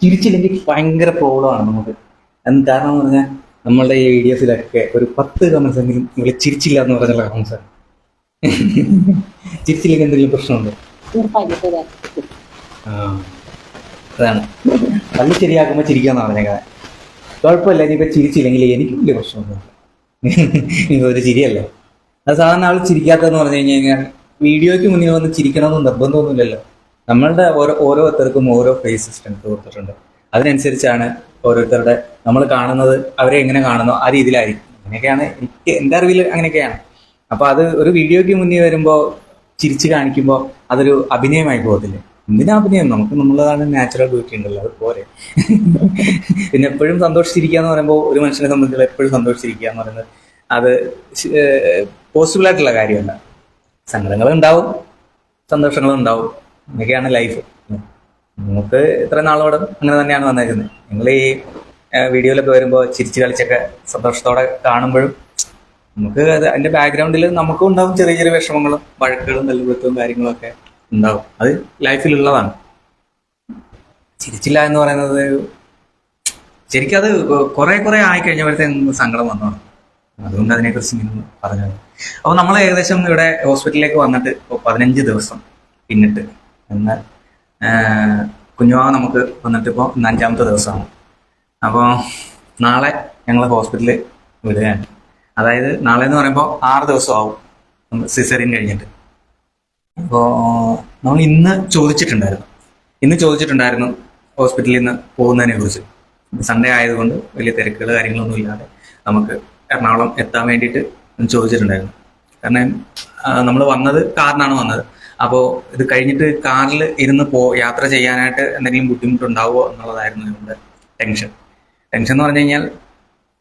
ചിരിച്ചില്ലെങ്കിൽ ഭയങ്കര പ്രോബ്ലമാണ് നമുക്ക്. എന്ത് കാരണം എന്ന് പറഞ്ഞാൽ നമ്മളുടെ ഈ വീഡിയോസിലൊക്കെ ഒരു പത്ത് കമൻസ് എങ്കിലും നിങ്ങൾ ചിരിച്ചില്ല എന്ന് പറഞ്ഞുള്ള കമൻസ് ചിരിച്ചില്ലെങ്കിൽ എന്തെങ്കിലും പ്രശ്നമുണ്ടോ? അതാണ്. പല്ല് ശരിയാക്കുമ്പോൾ ചിരിക്കാന്ന് പറഞ്ഞേക്കാൻ കുഴപ്പമില്ല ഇനിയിപ്പോൾ ചിരിച്ചില്ലെങ്കിൽ എനിക്ക് വലിയ പ്രശ്നമൊന്നും ഇനി ഒരു ചിരിയല്ലേ? അത് സാധാരണ ആൾ ചിരിക്കാത്തതെന്ന് പറഞ്ഞു കഴിഞ്ഞ് കഴിഞ്ഞാൽ വീഡിയോയ്ക്ക് മുന്നിൽ വന്ന് ചിരിക്കണമെന്ന് നിർബന്ധമൊന്നുമില്ലല്ലോ. നമ്മളുടെ ഓരോ ഓരോരുത്തർക്കും ഓരോ ഫേസ് സ്ട്രെങ്ത് കൊടുത്തിട്ടുണ്ട്. അതിനനുസരിച്ചാണ് ഓരോരുത്തരുടെ നമ്മൾ കാണുന്നത് അവരെ എങ്ങനെ കാണുന്നോ ആ രീതിയിലായിരിക്കും. അങ്ങനെയൊക്കെയാണ് എനിക്ക് എന്റെ അറിവിൽ അങ്ങനെയൊക്കെയാണ്. അപ്പോൾ അത് ഒരു വീഡിയോയ്ക്ക് മുന്നേ വരുമ്പോൾ ചിരിച്ച് കാണിക്കുമ്പോൾ അതൊരു അഭിനയമായി പോകത്തില്ലേ? എന്തിനാ അഭിനയം? നമുക്ക് നമ്മളതാണ് നാച്ചുറൽ ബ്യൂട്ടി ഉണ്ടല്ലോ അത് പോരെ. പിന്നെ എപ്പോഴും സന്തോഷിച്ചിരിക്കുക എന്ന് പറയുമ്പോൾ ഒരു മനുഷ്യനെ സംബന്ധിച്ചുള്ള എപ്പോഴും സന്തോഷിച്ചിരിക്കുക എന്ന് പറയുന്നത് അത് പോസിബിൾ ആയിട്ടുള്ള കാര്യമല്ല. സങ്കടങ്ങൾ ഉണ്ടാവും സന്തോഷങ്ങളും ഉണ്ടാവും. ഇതൊക്കെയാണ് ലൈഫ് നമുക്ക് ഇത്ര നാളോടും അങ്ങനെ തന്നെയാണ് വന്നേക്കുന്നത്. നിങ്ങൾ ഈ വീഡിയോയിലൊക്കെ വരുമ്പോൾ ചിരിച്ച് കളിച്ചൊക്കെ സന്തോഷത്തോടെ കാണുമ്പോഴും നമുക്ക് അത് അതിന്റെ ബാക്ക്ഗ്രൗണ്ടിൽ നമുക്കും ഉണ്ടാവും ചെറിയ ചെറിയ വിഷമങ്ങളും വഴക്കുകളും നെല്ലുകുത്തും കാര്യങ്ങളൊക്കെ ഉണ്ടാവും. അത് ലൈഫിലുള്ളതാണ് ചിരിച്ചില്ല എന്ന് പറയുന്നത് ശരിക്കും അത് കുറെ കുറെ ആയി കഴിഞ്ഞപ്പോഴത്തേക്ക് സങ്കടം വന്നു. അതുകൊണ്ട് അതിനെക്കുറിച്ച് ഇങ്ങനെ പറഞ്ഞത് അപ്പോൾ നമ്മൾ ഏകദേശം ഇവിടെ ഹോസ്പിറ്റലിലേക്ക് വന്നിട്ട് പതിനഞ്ച് ദിവസം പിന്നിട്ട്. എന്നാൽ കുഞ്ഞുമാവ നമുക്ക് വന്നിട്ട് ഇപ്പോൾ അഞ്ചാമത്തെ ദിവസമാണ്. അപ്പോൾ നാളെ ഞങ്ങൾ ഹോസ്പിറ്റലിൽ വിടുകയാണ്. അതായത് നാളെ എന്ന് പറയുമ്പോൾ ആറ് ദിവസം ആവും സിസറിൻ കഴിഞ്ഞിട്ട്. അപ്പോൾ നമ്മൾ ഇന്ന് ചോദിച്ചിട്ടുണ്ടായിരുന്നു. ഇന്ന് ചോദിച്ചിട്ടുണ്ടായിരുന്നു ഹോസ്പിറ്റലിൽ നിന്ന് പോകുന്നതിനെ കുറിച്ച്. സൺഡേ ആയതുകൊണ്ട് വലിയ തിരക്കുകൾ കാര്യങ്ങളൊന്നും ഇല്ലാതെ നമുക്ക് എറണാകുളം എത്താൻ വേണ്ടിയിട്ട് ചോദിച്ചിട്ടുണ്ടായിരുന്നു. കാരണം നമ്മൾ വന്നത് കാറിനാണ് വന്നത്. അപ്പോൾ ഇത് കഴിഞ്ഞിട്ട് കാറിൽ ഇരുന്ന് പോ യാത്ര ചെയ്യാനായിട്ട് എന്തെങ്കിലും ബുദ്ധിമുട്ടുണ്ടാവുമോ എന്നുള്ളതായിരുന്നു ഞങ്ങളുടെ ടെൻഷൻ. ടെൻഷൻ എന്ന് പറഞ്ഞു കഴിഞ്ഞാൽ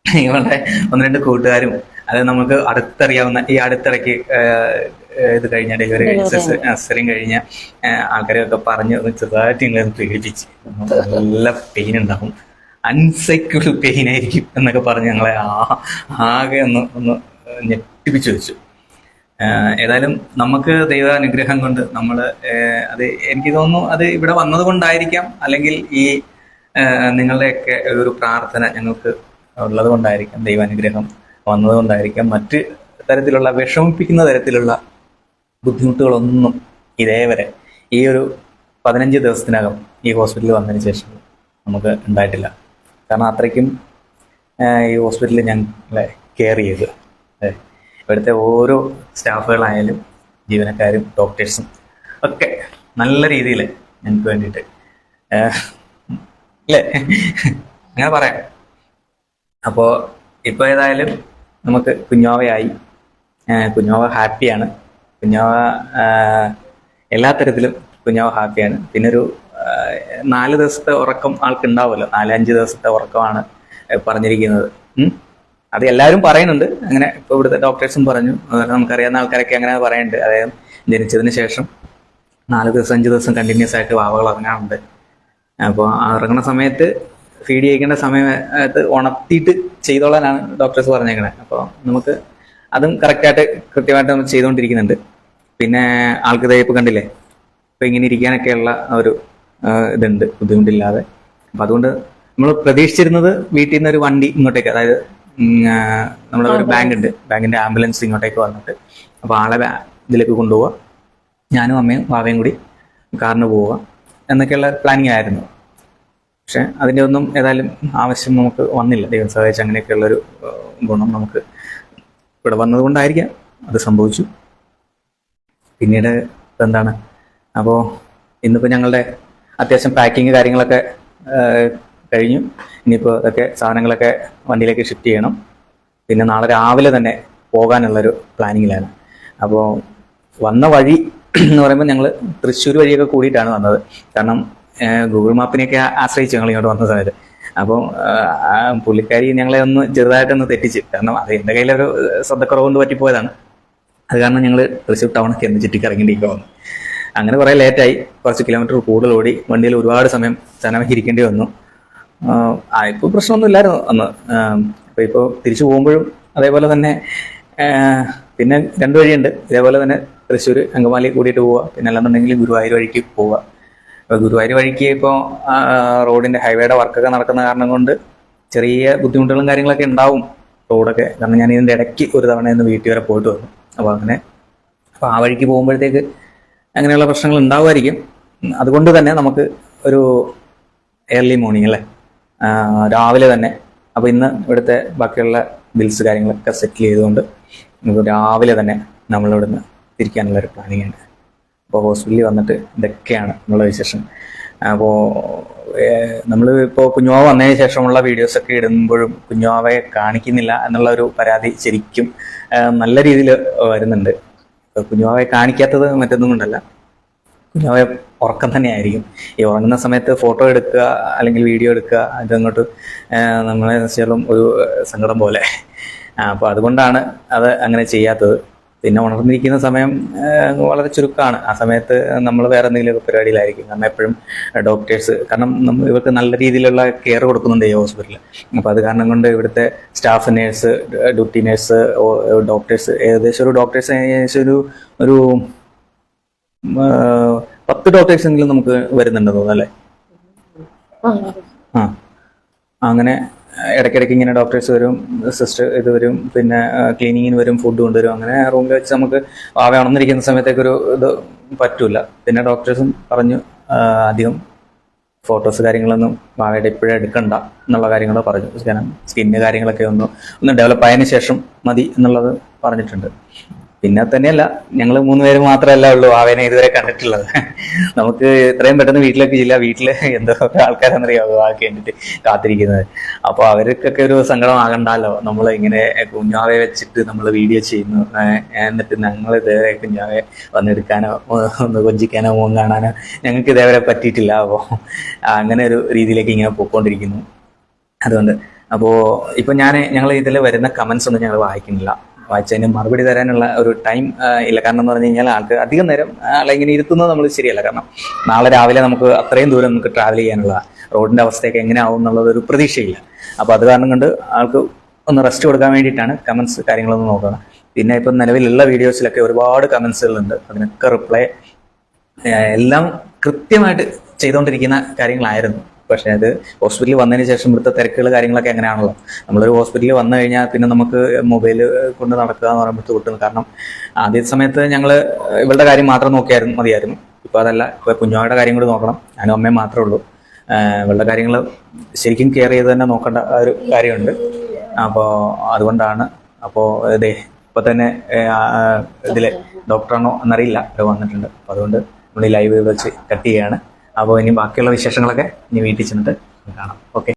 ഇവളുടെ ഒന്ന് രണ്ട് കൂട്ടുകാരും അത് നമുക്ക് അടുത്തറിയാവുന്ന ഈ അടുത്തിടയ്ക്ക് ഇത് കഴിഞ്ഞ ഡെലിവറി അസറിയും കഴിഞ്ഞ ആൾക്കാരെയൊക്കെ പറഞ്ഞ് ചെറുതായിട്ട് ഇങ്ങനെ പേടിപ്പിച്ച് നല്ല പെയിൻ ഉണ്ടാകും അൺസെക്യൂർ പെയിൻ ആയിരിക്കും എന്നൊക്കെ പറഞ്ഞ് ഞങ്ങളെ ആ ആകെ ഒന്ന് ഒന്ന് ഞെട്ടിപ്പിച്ചു വെച്ചു. ഏതായാലും നമുക്ക് ദൈവ അനുഗ്രഹം കൊണ്ട് നമ്മൾ അത് എനിക്ക് തോന്നുന്നു അത് ഇവിടെ വന്നത് കൊണ്ടായിരിക്കാം അല്ലെങ്കിൽ ഈ നിങ്ങളുടെയൊക്കെ ഒരു പ്രാർത്ഥന ഞങ്ങൾക്ക് ഉള്ളത് കൊണ്ടായിരിക്കാം ദൈവാനുഗ്രഹം വന്നതുകൊണ്ടായിരിക്കാം. മറ്റ് തരത്തിലുള്ള വിഷമിപ്പിക്കുന്ന തരത്തിലുള്ള ബുദ്ധിമുട്ടുകളൊന്നും ഇതേവരെ ഈ ഒരു പതിനഞ്ച് ദിവസത്തിനകം ഈ ഹോസ്പിറ്റലിൽ വന്നതിന് ശേഷം നമുക്ക് ഉണ്ടായിട്ടില്ല. കാരണം അത്രയ്ക്കും ഈ ഹോസ്പിറ്റലിൽ ഞങ്ങളെ കെയർ ചെയ്ത്. ഇവിടുത്തെ ഓരോ സ്റ്റാഫുകളായാലും ജീവനക്കാരും ഡോക്ടേഴ്സും ഒക്കെ നല്ല രീതിയിൽ ഞങ്ങൾക്ക് വേണ്ടിയിട്ട് അല്ലേ അങ്ങനെ പറയാം. അപ്പോൾ ഇപ്പോൾ ഏതായാലും നമുക്ക് കുഞ്ഞോവയായി. കുഞ്ഞോവ ഹാപ്പിയാണ്. കുഞ്ഞോവ എല്ലാ തരത്തിലും കുഞ്ഞോവ ഹാപ്പിയാണ്. പിന്നെ ഒരു നാല് ദിവസത്തെ ഉറക്കം ആൾക്ക് ഉണ്ടാവുമല്ലോ നാലഞ്ച് ദിവസത്തെ ഉറക്കമാണ് പറഞ്ഞിരിക്കുന്നത്. അത് എല്ലാവരും പറയുന്നുണ്ട്. അങ്ങനെ ഇപ്പോൾ ഇവിടുത്തെ ഡോക്ടേഴ്സും പറഞ്ഞു. അതുപോലെ നമുക്കറിയാവുന്ന ആൾക്കാരൊക്കെ അങ്ങനെ പറയുന്നുണ്ട്. അതായത് ജനിച്ചതിന് ശേഷം നാല് ദിവസം അഞ്ച് ദിവസം കണ്ടിന്യൂസ് ആയിട്ട് വാവകൾ ഇറങ്ങാറുണ്ട് അപ്പോൾ ഇറങ്ങുന്ന സമയത്ത് ഫീഡ് ചെയ്യിക്കേണ്ട സമയത്ത് ഉണർത്തിയിട്ട് ചെയ്തോളാനാണ് ഡോക്ടേഴ്സ് പറഞ്ഞേക്കണത് അപ്പോൾ നമുക്ക് അതും കറക്റ്റായിട്ട് കൃത്യമായിട്ട് നമ്മൾ ചെയ്തുകൊണ്ടിരിക്കുന്നുണ്ട്. പിന്നെ ആൾക്ക് തയ്യപ്പ് കണ്ടില്ലേ? ഇപ്പം ഇങ്ങനെ ഇരിക്കാനൊക്കെയുള്ള ഒരു ഇതുണ്ട്. ബുദ്ധിമുട്ടില്ലാതെ. അപ്പം അതുകൊണ്ട് നമ്മൾ പ്രതീക്ഷിച്ചിരുന്നത് വീട്ടിൽ നിന്ന് ഒരു വണ്ടി ഇങ്ങോട്ടേക്ക് അതായത് നമ്മുടെ ഒരു ബാങ്ക് ഉണ്ട് ബാങ്കിന്റെ ആംബുലൻസ് ഇങ്ങോട്ടേക്ക് വന്നിട്ട്. അപ്പോൾ ആളെ ഇതിലേക്ക് കൊണ്ടുപോവുക ഞാനും അമ്മയും വാവയും കൂടി കാറിന് പോവുക എന്നൊക്കെയുള്ള പ്ലാനിങ് ആയിരുന്നു. പക്ഷെ അതിന്റെ ഒന്നും ഏതായാലും ആവശ്യം നമുക്ക് വന്നില്ല. ദൈവം സഹായിച്ച് അങ്ങനെയൊക്കെയുള്ളൊരു ഗുണം നമുക്ക് ഇവിടെ വന്നതുകൊണ്ടായിരിക്കാം. അത് സംഭവിച്ചു. പിന്നീട് എന്താണ് അപ്പോൾ ഇന്നിപ്പോൾ ഞങ്ങളുടെ അത്യാവശ്യം പാക്കിങ് കാര്യങ്ങളൊക്കെ കഴിഞ്ഞു. ഇനിയിപ്പോൾ ഇതൊക്കെ സാധനങ്ങളൊക്കെ വണ്ടിയിലേക്ക് ഷിഫ്റ്റ് ചെയ്യണം. പിന്നെ നാളെ രാവിലെ തന്നെ പോകാനുള്ളൊരു പ്ലാനിങ്ങിലാണ് അപ്പോൾ വന്ന വഴി എന്ന് പറയുമ്പോൾ ഞങ്ങൾ തൃശ്ശൂർ വഴിയൊക്കെ കൂടിയിട്ടാണ് വന്നത്. കാരണം ഗൂഗിൾ മാപ്പിനെയൊക്കെ ആശ്രയിച്ച് ഞങ്ങൾ ഇങ്ങോട്ട് വന്ന സമയത്ത്. അപ്പോൾ പുള്ളിക്കാരി ഞങ്ങളെ ഒന്ന് ചെറുതായിട്ടൊന്ന് തെറ്റിച്ച്. കാരണം അത് എന്റെ കയ്യിലൊരു ശ്രദ്ധക്കുറവ് കൊണ്ട് പറ്റിപ്പോയതാണ്. അത് കാരണം ഞങ്ങൾ തൃശ്ശൂർ ടൗണൊക്കെ ഒന്ന് ചുറ്റിക്കറങ്ങേണ്ടിയൊക്കെ വന്നു. അങ്ങനെ കുറേ ലേറ്റായി കുറച്ച് കിലോമീറ്റർ കൂടുതൽ ഓടി വണ്ടിയിൽ ഒരുപാട് സമയം സ്ഥലമൊക്കെ ഇരിക്കേണ്ടി വന്നു. ഇപ്പോൾ പ്രശ്നമൊന്നും ഇല്ലായിരുന്നു അന്ന്. അപ്പോൾ ഇപ്പോൾ തിരിച്ചു പോകുമ്പോഴും അതേപോലെ തന്നെ പിന്നെ രണ്ട് വഴിയുണ്ട്. ഇതേപോലെ തന്നെ തൃശ്ശൂർ അങ്കമാലി കൂടിയിട്ട് പോവുക പിന്നെ അല്ലാന്നുണ്ടെങ്കിൽ ഗുരുവായൂർ വഴിക്ക് പോവുക അപ്പോൾ ഗുരുവായൂർ വഴിക്ക് ഇപ്പോൾ റോഡിന്റെ ഹൈവേയുടെ വർക്കൊക്കെ നടക്കുന്ന കാരണം കൊണ്ട് ചെറിയ ബുദ്ധിമുട്ടുകളും കാര്യങ്ങളൊക്കെ ഉണ്ടാവും റോഡൊക്കെ. കാരണം ഞാൻ ഇതിന്റെ ഇടയ്ക്ക് ഒരു തവണ ഇന്ന് വീട്ടിൽ വരെ പോയിട്ട് വന്നു. അപ്പോൾ അങ്ങനെ അപ്പോൾ ആ വഴിക്ക് പോകുമ്പോഴത്തേക്ക് അങ്ങനെയുള്ള പ്രശ്നങ്ങൾ ഉണ്ടാവുമായിരിക്കും. അതുകൊണ്ട് തന്നെ നമുക്ക് ഒരു ഏർലി മോർണിംഗ് അല്ലേ? രാവിലെ തന്നെ. അപ്പോൾ ഇന്ന് ഇവിടുത്തെ ബാക്കിയുള്ള ബിൽസ് കാര്യങ്ങളൊക്കെ സെറ്റിൽ ചെയ്തുകൊണ്ട് നമുക്ക് രാവിലെ തന്നെ നമ്മളിവിടുന്ന് തിരിക്കാനുള്ള ഒരു പ്ലാനിങ് ഉണ്ട്. അപ്പോൾ ഹോസ്പിറ്റലിൽ വന്നിട്ട് ഇതൊക്കെയാണ് നമ്മളെ വിശേഷം. അപ്പോൾ നമ്മൾ ഇപ്പോൾ കുഞ്ഞുവാവ വന്നതിന് ശേഷമുള്ള വീഡിയോസൊക്കെ ഇടുമ്പോഴും കുഞ്ഞുവാവയെ കാണിക്കുന്നില്ല എന്നുള്ള ഒരു പരാതി ശരിക്കും നല്ല രീതിയിൽ വരുന്നുണ്ട്. കുഞ്ഞുവാവെ കാണിക്കാത്തത് മറ്റൊന്നും കൊണ്ടല്ല. കുഞ്ഞാവെ ഉറക്കം തന്നെയായിരിക്കും. ഈ ഉറങ്ങുന്ന സമയത്ത് ഫോട്ടോ എടുക്കുക അല്ലെങ്കിൽ വീഡിയോ എടുക്കുക ഇതങ്ങോട്ട് നമ്മളെ വെച്ചാലും ഒരു സങ്കടം പോലെ. അപ്പോൾ അതുകൊണ്ടാണ് അത് അങ്ങനെ ചെയ്യാത്തത്. പിന്നെ ഉണർന്നിരിക്കുന്ന സമയം വളരെ ചുരുക്കമാണ്. ആ സമയത്ത് നമ്മൾ വേറെ എന്തെങ്കിലും പരിപാടിയിലായിരിക്കും. കാരണം എപ്പോഴും ഡോക്ടേഴ്സ് കാരണം നമ്മൾ ഇവർക്ക് നല്ല രീതിയിലുള്ള കെയർ കൊടുക്കുന്നുണ്ട് ഈ ഹോസ്പിറ്റലിൽ അപ്പോൾ അത് കാരണം കൊണ്ട് ഇവിടുത്തെ staff nurse duty nurse doctors ഏകദേശം ഒരു ഡോക്ടേഴ്സ് ഏകദേശം ഒരു ഒരു പത്ത് ഡോക്ടേഴ്സ് എങ്കിലും നമുക്ക് വരുന്നുണ്ട് തോന്നുന്നു അല്ലേ? ആ അങ്ങനെ ഇടയ്ക്കിടയ്ക്ക് ഇങ്ങനെ ഡോക്ടേഴ്സ് വരും സിസ്റ്റർ ഇത് വരും പിന്നെ ക്ലീനിങ്ങിന് വരും ഫുഡ് കൊണ്ടുവരും. അങ്ങനെ റൂമിൽ വെച്ച് നമുക്ക് ആവണമെന്നിരിക്കുന്ന സമയത്തേക്കൊരു ഇത് പറ്റൂല. പിന്നെ ഡോക്ടേഴ്സും പറഞ്ഞു അധികം ഫോട്ടോസ് കാര്യങ്ങളൊന്നും ഭാവിയുടെ ഇപ്പോഴേ എടുക്കണ്ട എന്നുള്ള കാര്യങ്ങൾ പറഞ്ഞു. കാരണം സ്കിന്ന് കാര്യങ്ങളൊക്കെ ഒന്ന് ഒന്ന് ഡെവലപ്പ് ആയതിനു ശേഷം മതി എന്നുള്ളത് പറഞ്ഞിട്ടുണ്ട്. പിന്നെ തന്നെയല്ല ഞങ്ങൾ മൂന്ന് പേര് മാത്രമല്ല ഉള്ളൂ ആവേനെ ഇതുവരെ കണ്ടിട്ടുള്ളത്. നമുക്ക് ഇത്രയും പെട്ടെന്ന് വീട്ടിലേക്ക് ഇല്ല. വീട്ടിൽ എന്തോ ആൾക്കാരെന്നറിയാമോ ആ കേട്ടിട്ട് കാത്തിരിക്കുന്നത്. അപ്പൊ അവർക്കൊക്കെ ഒരു സങ്കടം ആകണ്ടല്ലോ നമ്മൾ ഇങ്ങനെ കുഞ്ഞാവെ വെച്ചിട്ട് നമ്മൾ വീഡിയോ ചെയ്യുന്നു. എന്നിട്ട് ഞങ്ങൾ ഇതേവരെ കുഞ്ഞാവെ വന്നെടുക്കാനോ ഒന്ന് കൊഞ്ചിക്കാനോ മോൻ കാണാനോ ഞങ്ങൾക്ക് ഇതേവരെ പറ്റിയിട്ടില്ല. അപ്പോൾ അങ്ങനെ ഒരു രീതിയിലേക്ക് ഇങ്ങനെ പോയിക്കൊണ്ടിരിക്കുന്നു. അതുകൊണ്ട് അപ്പോൾ ഇപ്പൊ ഞാൻ ഞങ്ങൾ ഇതിൽ വരുന്ന കമന്റ്സ് ഒന്നും ഞങ്ങൾ വായിക്കുന്നില്ല. വായിച്ചതിന് മറുപടി തരാനുള്ള ഒരു ടൈം ഇല്ല. കാരണം എന്ന് പറഞ്ഞു കഴിഞ്ഞാൽ ആൾക്ക് അധികം നേരം ആളെ ഇങ്ങനെ ഇരുത്തുന്നത് നമ്മൾ ശരിയല്ല. കാരണം നാളെ രാവിലെ നമുക്ക് അത്രയും ദൂരം നമുക്ക് ട്രാവൽ ചെയ്യാനുള്ള റോഡിന്റെ അവസ്ഥയൊക്കെ എങ്ങനെയാവും എന്നുള്ളത് ഒരു പ്രതീക്ഷയില്ല. അപ്പൊ അത് കാരണം കൊണ്ട് ആൾക്ക് ഒന്ന് റെസ്റ്റ് കൊടുക്കാൻ വേണ്ടിയിട്ടാണ് കമന്റ്സ് കാര്യങ്ങളൊന്നും നോക്കണം. പിന്നെ ഇപ്പം നിലവിലുള്ള വീഡിയോസിലൊക്കെ ഒരുപാട് കമന്റ്സുകളുണ്ട് അതിനൊക്കെ റിപ്ലൈ എല്ലാം കൃത്യമായിട്ട് ചെയ്തുകൊണ്ടിരിക്കുന്ന കാര്യങ്ങളായിരുന്നു. പക്ഷെ അത് ഹോസ്പിറ്റലിൽ വന്നതിന് ശേഷം ഇവിടുത്തെ തിരക്കുകൾ കാര്യങ്ങളൊക്കെ എങ്ങനെയാണല്ലോ? നമ്മളൊരു ഹോസ്പിറ്റലിൽ വന്നു കഴിഞ്ഞാൽ പിന്നെ നമുക്ക് മൊബൈൽ കൊണ്ട് നടക്കുക എന്ന് പറയുമ്പോൾ കിട്ടുന്നു കാരണം ആദ്യ സമയത്ത് ഞങ്ങൾ ഇവളുടെ കാര്യം മാത്രം നോക്കിയായിരുന്നു മതിയായിരുന്നു. ഇപ്പോൾ അതല്ല ഇപ്പോൾ കുഞ്ഞുങ്ങളുടെ കാര്യം കൂടി നോക്കണം. ഞാനും അമ്മയും മാത്രമേ ഉള്ളൂ. ഇവളുടെ കാര്യങ്ങൾ ശരിക്കും കെയർ ചെയ്ത് തന്നെ നോക്കേണ്ട ഒരു കാര്യമുണ്ട്. അപ്പോൾ അതുകൊണ്ടാണ് അപ്പോൾ ഇതേ ഇപ്പം തന്നെ ഇതിലെ ഡോക്ടറാണോ എന്നറിയില്ല. ഇവിടെ വന്നിട്ടുണ്ട്. അപ്പോൾ അതുകൊണ്ട് നമ്മൾ ഈ ലൈവ് വെച്ച് കട്ട് ചെയ്യാണ്. അപ്പോൾ ഇനി ബാക്കിയുള്ള വിശേഷങ്ങളൊക്കെ ഇനി വീട്ടിൽ ചെന്നിട്ട് കാണാം. ഓക്കെ